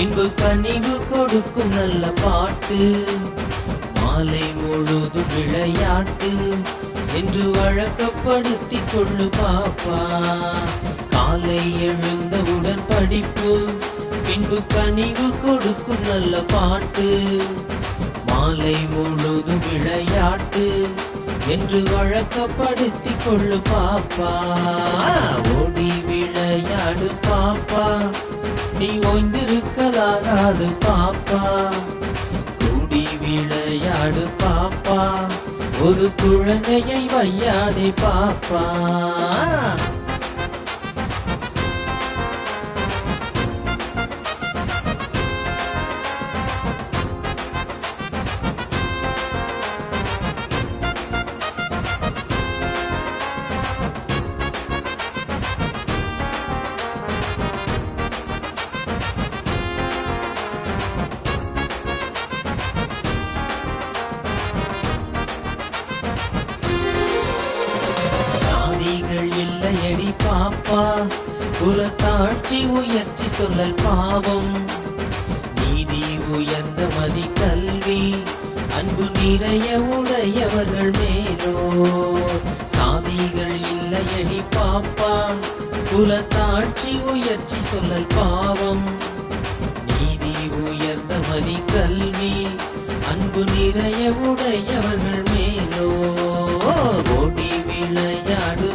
பின்பு கனிவு கொடுக்கும் நல்ல பாட்டு. மாலை முழுதும் விளையாட்டு என்று வழக்கப்படுத்தி கொள்ளு பாப்பா. காலை எழுந்தவுடன் படிப்பு பின்பு கனிவு கொடுக்கும் நல்ல பாட்டு. மாலை முழுதும் விளையாட்டு என்று வழக்கப்படுத்தி கொள்ளு பாப்பா. ஓடி விளையாடு பாப்பா. நீ ஓய்ந்து ஓய்ந்திருக்கலாகாது பாப்பா. கூடி விளையாடு பாப்பா. ஒரு குழந்தையை வையாதே பாப்பா. இல்லையடி பாப்பா குலத்தாட்சி உயர்ச்சி சொல்லல் பாவம். நீதி உயர்ந்த மதி கல்வி. அன்பு நிறைய உடையவர்கள் மேலோ. சாதிகள் இல்லையடி பாப்பா. குலத்தாட்சி உயர்ச்சி சொல்லல் பாவம். நீதி உயர்ந்த மதி கல்வி. அன்பு நிறைய உடையவர்கள் மேலோ. ஓடி விளையாடு